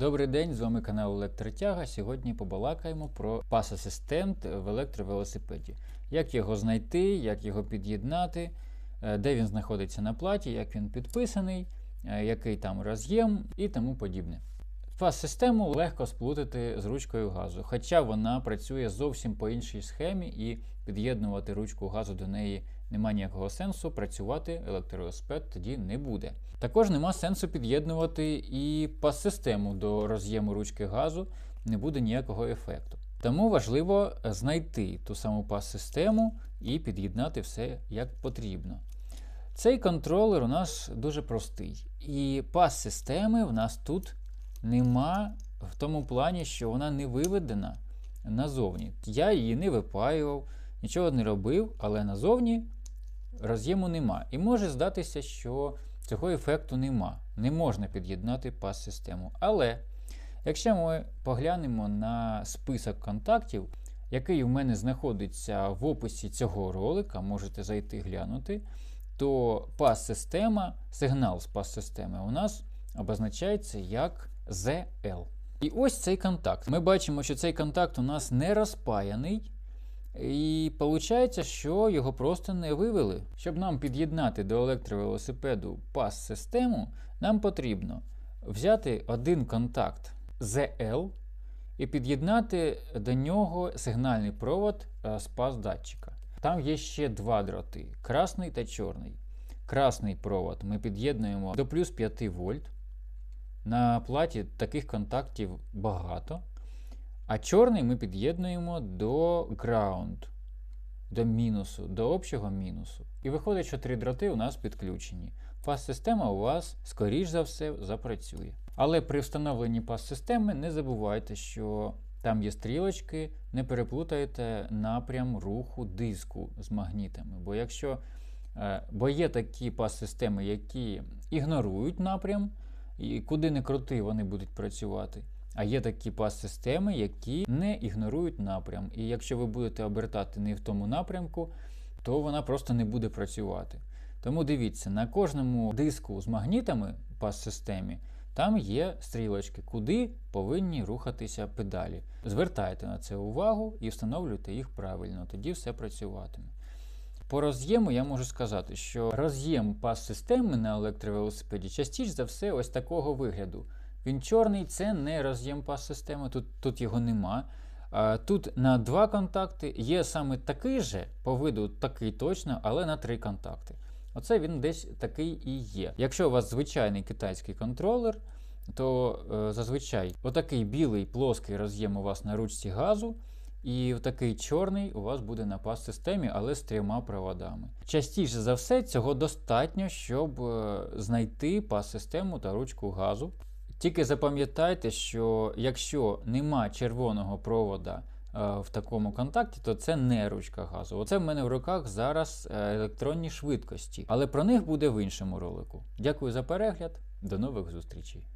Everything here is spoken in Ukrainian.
Добрий день, з вами канал Електротяга. Сьогодні побалакаємо про пас-асистент в електровелосипеді. Як його знайти, як його під'єднати, е, де він знаходиться на платі, як він підписаний, е, який там роз'єм і тому подібне. Пас-систему легко сплутати з ручкою газу, хоча вона працює зовсім по іншій схемі, і під'єднувати ручку газу до неї немає ніякого сенсу, працювати електровелосипед тоді не буде. Також нема сенсу під'єднувати і пас-систему до роз'єму ручки газу, не буде ніякого ефекту. Тому важливо знайти ту саму пас-систему і під'єднати все як потрібно. Цей контролер у нас дуже простий. І пас-системи в нас тут нема в тому плані, що вона не виведена назовні. Я її не випаював, нічого не робив, але назовні роз'єму нема. І може здатися, що цього ефекту нема. Не можна під'єднати пас-систему. Але якщо ми поглянемо на список контактів, який у мене знаходиться в описі цього ролика, можете зайти глянути, то пас-система, сигнал з пас-системи у нас обозначається як ZL. І ось цей контакт. Ми бачимо, що цей контакт у нас не розпаяний. І виходить, що його просто не вивели. Щоб нам під'єднати до електровелосипеду пас-систему, нам потрібно взяти один контакт ZL і під'єднати до нього сигнальний провод е, з пас-датчика. Там є ще два дроти красний та чорний. Красний провод ми під'єднуємо до плюс 5 вольт. На платі таких контактів багато. А чорний ми під'єднуємо до ground, до мінусу, до общого мінусу. І виходить, що три дроти у нас підключені. Пас-система у вас, скоріш за все, запрацює. Але при встановленні пас-системи не забувайте, що там є стрілочки, не переплутайте напрям руху диску з магнітами. Бо якщо е, бо є такі пас-системи, які ігнорують напрям, і куди не крути, вони будуть працювати. А є такі пас-системи, які не ігнорують напрям. І якщо ви будете обертати не в тому напрямку, то вона просто не буде працювати. Тому дивіться, на кожному диску з магнітами пас-системі там є стрілочки, куди повинні рухатися педалі. Звертайте на це увагу і встановлюйте їх правильно, тоді все працюватиме. По роз'єму я можу сказати, що роз'єм пас-системи на електровелосипеді частіше за все ось такого вигляду. Він чорний, це не роз'єм пас-системи, тут тут його нема. Тут на два контакти є саме такий же, по виду такий точно, але на три контакти. Оце він десь такий і є. Якщо у вас звичайний китайський контролер, то е, зазвичай отакий білий плоский роз'єм у вас на ручці газу. І такий чорний у вас буде на пас-системі, але з трьома проводами. Частіше за все, цього достатньо, щоб е, знайти пас-систему та ручку газу. Тільки запам'ятайте, що якщо нема червоного провода е, в такому контакті, то це не ручка газу. Оце в мене в руках зараз е, електронні швидкості, але про них буде в іншому ролику. Дякую за перегляд, до нових зустрічей.